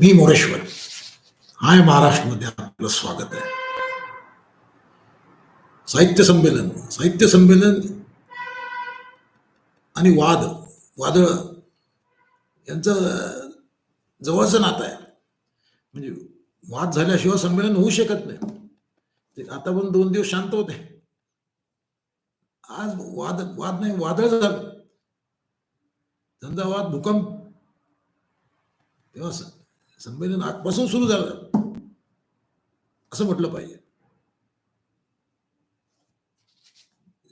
मी मोरेश्वर हाय महाराष्ट्रमध्ये आपलं स्वागत आहे. साहित्य संमेलन साहित्य संमेलन आणि वाद वादळ यांचं जवळचं नातं आहे. म्हणजे वाद झाल्याशिवाय संमेलन होऊ शकत नाही. ते आता पण दोन दिवस शांत होते. आज वाद वाद नाही वादळ झालं. धंदावाद भूकंप. तेव्हा संमेलन आजपासून सुरू झालं. असं म्हटलं पाहिजे.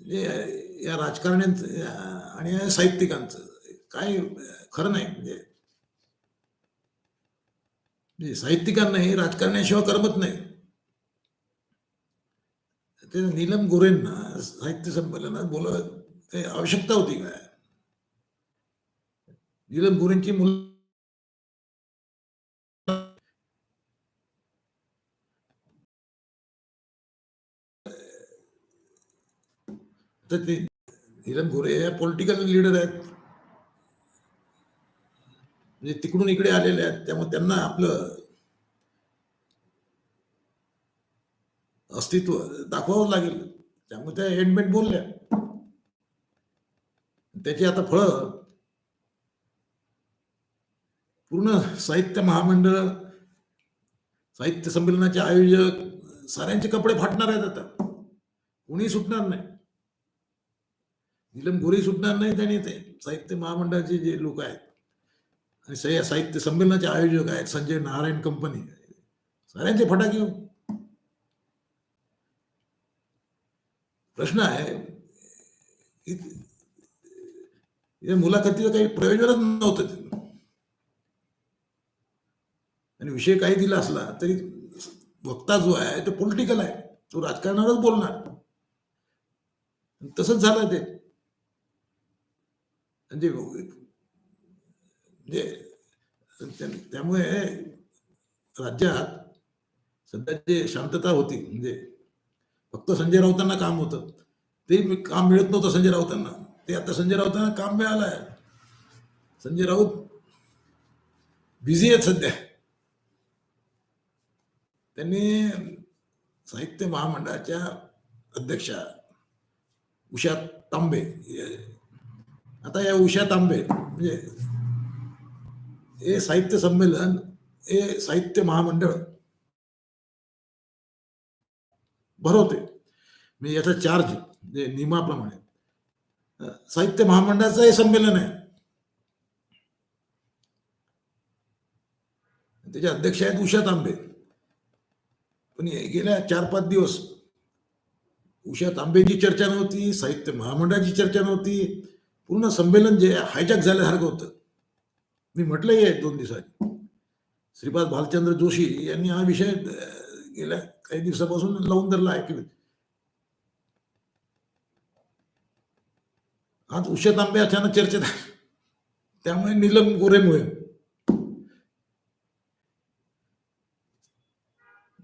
म्हणजे या राजकारण्यांचं आणि साहित्यिकांचं काय खरं नाही म्हणजे. म्हणजे साहित्यिकांना साहित्यिकांनाही राजकारण्याशिवाय करमत नाही. ते नीलम गोरेंना साहित्य संमेलनात बोलत काही आवश्यकता होती काय? नीलम गोरेंची मुलं तर ते नीलम गोरे या पॉलिटिकल लीडर आहेत. म्हणजे तिकडून इकडे आलेले आहेत. त्यामुळे त्यांना आपलं अस्तित्व दाखवावं लागेल. त्यामुळे त्या एंडमेंट बोलल्या. त्याची आता फळं पूर्ण साहित्य महामंडळ साहित्य संमेलनाचे आयोजक साऱ्यांचे कपडे फाटणार आहेत आता. कोणी सुटणार नाही. निलम गोरे सुटणार नाही त्यांनी ते. साहित्य महामंडळाचे जे लोक आहेत. आणि सह्या साहित्य संमेलनाचे आयोजक आहेत संजय नारायण कंपनी साऱ्यांचे फटाके प्रश्न आहे या मुलाखतीचं काही प्रयोजनच नव्हतं आणि विषय काही दिला असला तरी वक्ता जो आहे तो पॉलिटिकल आहे. तो राजकारणावरच बोलणार. तसंच झालं ते. म्हणजे म्हणजे त्या- त्यामुळे राज्यात सध्या जे शांतता होती म्हणजे फक्त संजय राऊतांना काम होतं. ते मी- काम मिळत नव्हतं संजय राऊतांना. ते आता संजय राऊतांना काम मिळालं आहे संजय राऊत बिझी आहेत सध्या. त्यांनी साहित्य महामंडळाच्या अध्यक्षा उषा तांबे आता या उषा तांबे म्हणजे हे साहित्य संमेलन हे साहित्य महामंडळ भरवते. म्हणजे याचा चार्ज म्हणजे नियमाप्रमाणे. साहित्य महामंडळाचं हे संमेलन आहे. त्याचे अध्यक्ष आहेत उषा तांबे. पण हे गेल्या चार पाच दिवस उषा तांबेची चर्चा नव्हती साहित्य महामंडळाची चर्चा नव्हती. पूर्ण संमेलन जे हायजॅक झाल्यासारखं होतं. मी म्हटलंही आहे दोन दिवसात श्रीपाद भालचंद्र जोशी यांनी हा विषय गेल्या काही दिवसापासून लावून धरला आहे की आज उषा तांबे अचानक चर्चेत आहे. त्यामुळे नीलम गोरेमुळे.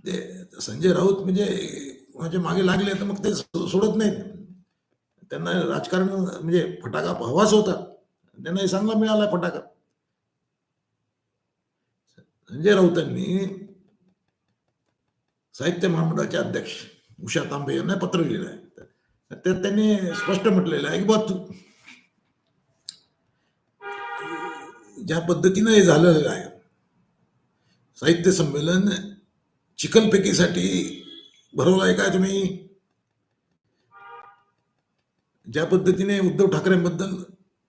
ते संजय राऊत म्हणजे माझ्या मागे लागले तर मग ते सोडत नाहीत. त्यांना राजकारण म्हणजे फटाका हवाच होता. त्यांना हे चांगला मिळाला फटाका. संजय राऊतांनी साहित्य महामंडळाचे अध्यक्ष उषा तांबे यांना पत्र लिहिलं आहे. त्यात त्यांनी स्पष्ट म्हटलेलं आहे की बा तू ज्या पद्धतीनं हे झालेलं आहे साहित्य संमेलन चिखलपेकीसाठी भरवलं आहे काय तुम्ही? ज्या पद्धतीने उद्धव ठाकरेंबद्दल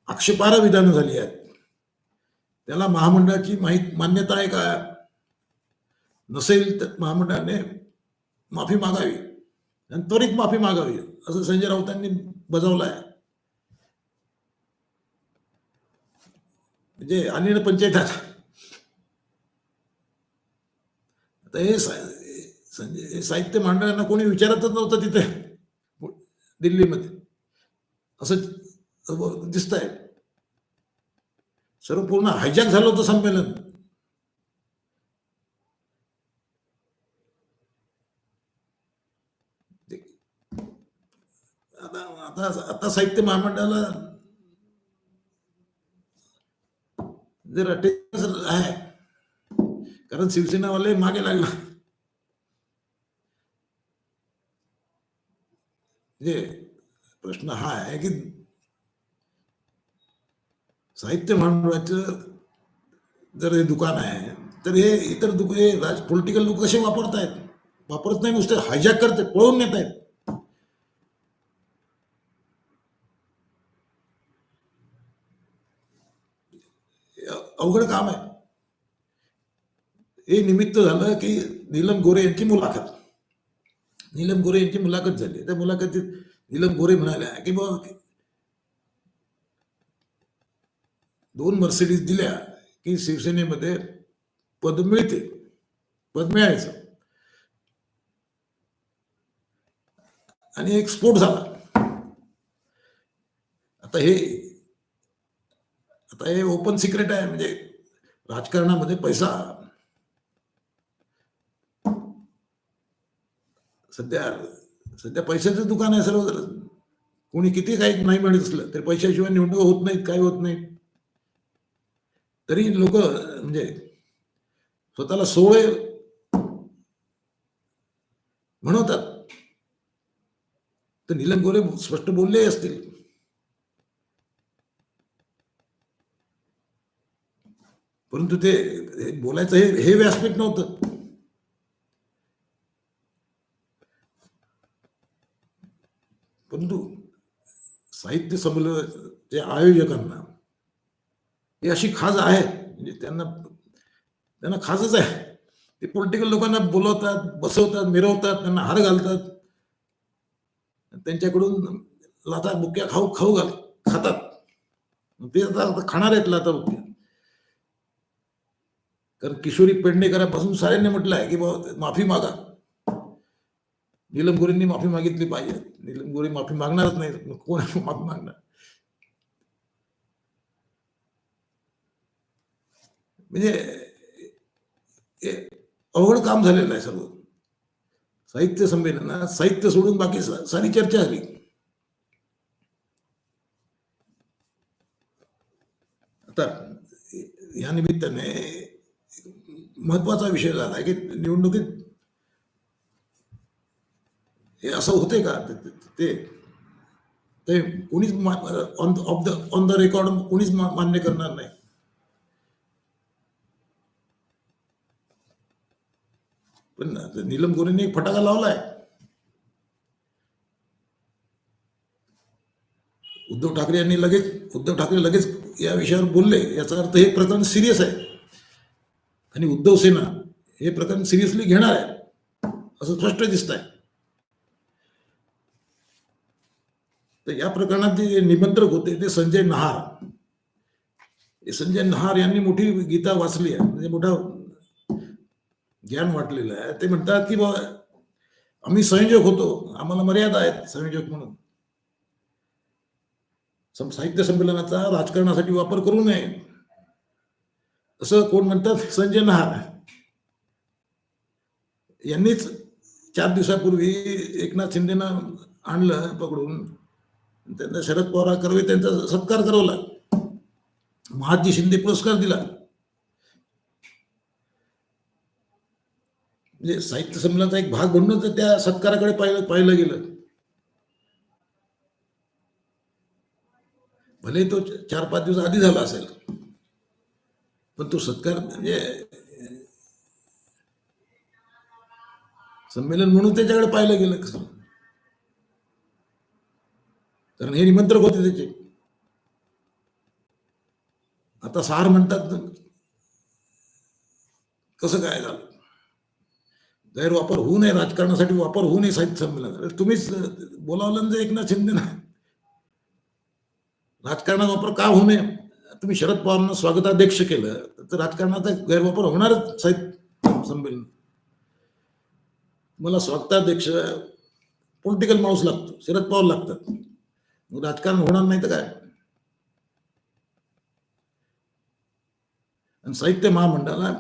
आक्षेपार्ह विधानं झाली आहेत त्याला महामंडळाची माहीत मान्यता आहे का? नसेल तर महामंडळाने माफी मागावी. आणि त्वरित माफी मागावी असं संजय राऊतांनी बजावलं आहे. म्हणजे अनिल पंचायतात पंचायत आता. आता हे सा- संजय साहित्य मंडळांना कोणी विचारतच नव्हतं तिथे दिल्लीमध्ये. असं दिसत आहे सर्व पूर्ण हायजॅक झालं होतं संमेलन. आता आता आता साहित्य महामंडळाला जर अटेन्शन आहे कारण शिवसेनावाले मागे लागला. म्हणजे प्रश्न हा है कि साहित्य महामंडळाचं जर हे दुकान आहे तर हे इतर दुक हे राज पॉलिटिकल लोक कसे वापरतायत वापरत नाही नुसते हायजॅक करते पळवून नेत आहेत अवघड काम आहे हे निमित्त झालं की नीलम गोरे यांची मुलाखत। नीलम गोरे यांची मुलाखत झाली. त्या मुलाखतीत नीलम गोरे म्हणाल्या की बा दोन मर्सिडीज दिल्या की शिवसेनेमध्ये पद मिळते पद मिळायचं. आणि एक स्फोट झाला. आता हे आता हे ओपन सिक्रेट आहे म्हणजे राजकारणामध्ये पैसा. सध्या सध्या पैशाचं दुकान आहे सर्व कोणी किती काही नाही म्हणत असलं तरी पैशाशिवाय निवडणूक होत नाहीत काय होत नाही तरी लोक म्हणजे स्वतःला सोळे म्हणवतात तर नीलम गोरे स्पष्ट बोलले असतील. परंतु ते हे बोलायचं हे हे व्यासपीठ नव्हतं. परंतु साहित्य संमेलनाच्या आयोजकांना हे अशी खाज आहे म्हणजे त्यांना त्यांना खाजच आहे. ते पॉलिटिकल लोकांना बोलवतात बसवतात मिरवतात त्यांना हार घालतात. त्यांच्याकडून लाथा बुक्या खाऊ खाऊ घाल खातात. ते आता खाणार आहेत लाथा बुक्या. कारण किशोरी पेडणेकरापासून साऱ्यांनी म्हटलं आहे की बाबा माफी मागा. नीलम गोरेंनी माफी मागितली पाहिजे. नीलम गोरे माफी मागणारच नाही कोण माफी मागणार? म्हणजे अवघड काम झालेलं आहे सर्व. साहित्य संमेलनात साहित्य सोडून बाकी सारी चर्चा झाली. आता या निमित्ताने महत्त्वाचा विषय झाला की निवडणुकीत हे असं होते का? ते- ते- कोणीच on off the on the record कोणीच मान्य करणार नाही. पण नीलम गोरेने एक फटाका लावलाय. उद्धव ठाकरे यांनी लगेच उद्धव ठाकरे लगेच या विषयावर बोलले. याचा अर्थ हे प्रकरण सिरियस आहे. आणि उद्धव सेना हे प्रकरण सिरियसली घेणार आहे. असं स्पष्ट दिसत आहे तर या प्रकरणात जे निमंत्रक होते ते संजय नहार. संजय नहार यांनी मोठी गीता वाचली आहे. म्हणजे मोठा ज्ञान वाटलेलं आहे. ते म्हणतात की बाबा आम्ही संयोजक होतो. आम्हाला मर्यादा आहेत संयोजक म्हणून. सम- साहित्य संमेलनाचा राजकारणासाठी वापर करू नये. असं कोण म्हणतात? संजय नहार. यांनीच चार दिवसापूर्वी एकनाथ शिंदेना आणलं पकडून. त्यांना शरद पवार कर्वे त्यांचा सत्कार करवला महाजी शिंदे पुरस्कार दिला. म्हणजे साहित्य संमेलनाचा एक भाग म्हणून तर त्या सत्काराकडे पाहिलं पाहिलं गेलं. भले तो चार पाच दिवस आधी झाला असेल पण तो सत्कार म्हणजे संमेलन म्हणून त्याच्याकडे पाहिलं गेलं कसं? कारण हे निमंत्रक होते त्याचे. आता सार म्हणतात कसं काय झालं? गैरवापर होऊ नये राजकारणासाठी वापर होऊ नये साहित्य संमेलन. तुम्हीच बोलावलं ना जे एकनाथ शिंदे ना राजकारणात वापर का होऊ नये? तुम्ही शरद पवारांना स्वागताध्यक्ष केलं तर राजकारणाचा गैरवापर होणारच साहित्य संमेलन. मला स्वागताध्यक्ष पॉलिटिकल माणूस लागतो शरद पवार लागतात. मग राजकारण होणार नाही तर काय? आणि साहित्य महामंडळाला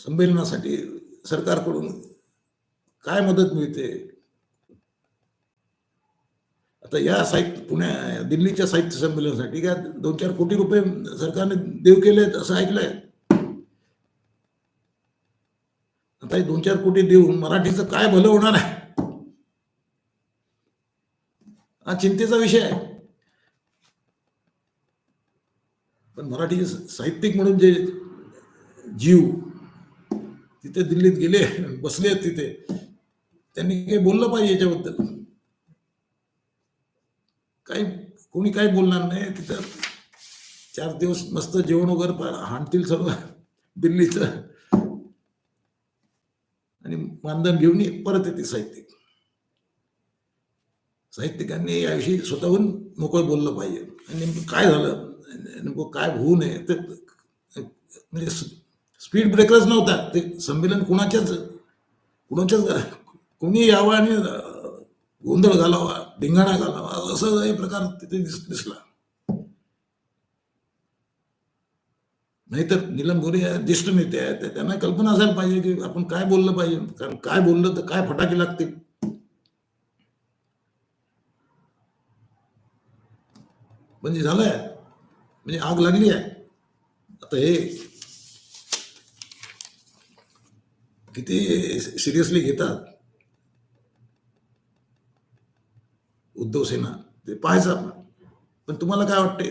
संमेलनासाठी सरकारकडून काय मदत मिळते? आता या साहित्य पुण्या दिल्लीच्या साहित्य संमेलनासाठी काय दोन चार कोटी रुपये सरकारने देव केले असं ऐकलंय? आता हे दोन चार कोटी देऊन मराठीचं काय भलं होणार आहे? हा चिंतेचा विषय आहे. पण मराठी साहित्यिक म्हणून जे जीव तिथे दिल्लीत गेले बसले आहेत तिथे त्यांनी काही बोललं पाहिजे याच्याबद्दल? काही कोणी काही बोलणार नाही तिथं चार दिवस मस्त जेवण वगैरे हाणतील सर्व दिल्लीचं. आणि मानधन घेऊन परत येते साहित्यिक. साहित्यिकांनी याविषयी स्वतःहून मोकळ बोललं पाहिजे. आणि नेमकं काय झालं? नेमकं काय होऊ नये? ते म्हणजे स्पीड ब्रेकरच नव्हता. ते संमेलन कुणाच्याच कुणाच्याच कोणी यावं आणि गोंधळ घालावा धिंगाणा घालावा असं हे प्रकार तिथे दिस दिसला. नाहीतर नीलम गोरे या ज्येष्ठ नेते आहेत त्यांना कल्पना असायला पाहिजे की आपण काय बोललं पाहिजे? कारण काय बोललं तर काय फटाके लागतील? म्हणजे झालंय. म्हणजे आग लागली आहे. आता हे किती सिरियसली घेतात? उद्धव सेना ते पाहायचं आपण. पण तुम्हाला काय वाटते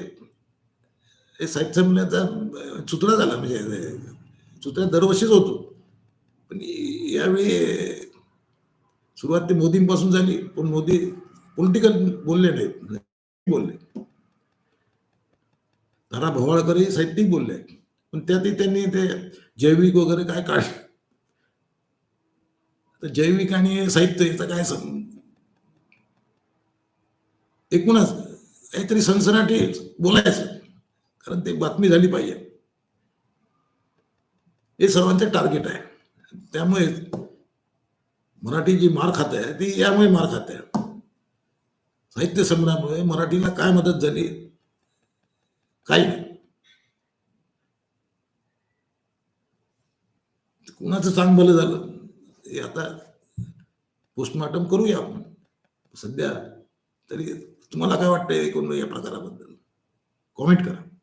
हे साहित्य संमेलनाचा चुतडा झाला म्हणजे चुतडा दरवर्षीच होतो. पण यावेळी सुरुवात ते मोदींपासून झाली पण मोदी पॉलिटिकल बोलले नाहीत. बोलले. घरा भवाळकरही साहित्यिक बोलले. पण त्यातही त्यांनी ते जैविक वगैरे काय काढले? तर जैविक आणि साहित्य याचा काय एकूणच काहीतरी सनसनाटी बोलायचं कारण ते बातमी झाली पाहिजे. हे सर्वांचं टार्गेट आहे. त्यामुळे मराठी जी मार खात आहे ती यामुळे मार खात आहे. साहित्य संग्रहामुळे मराठीला काय मदत झाली? काही नाही कुणाचं चांग भलं झालं. आता पोस्टमॉर्टम करूया आपण. सध्या तरी तुम्हाला काय वाटतंय एकूण या प्रकाराबद्दल? कॉमेंट करा.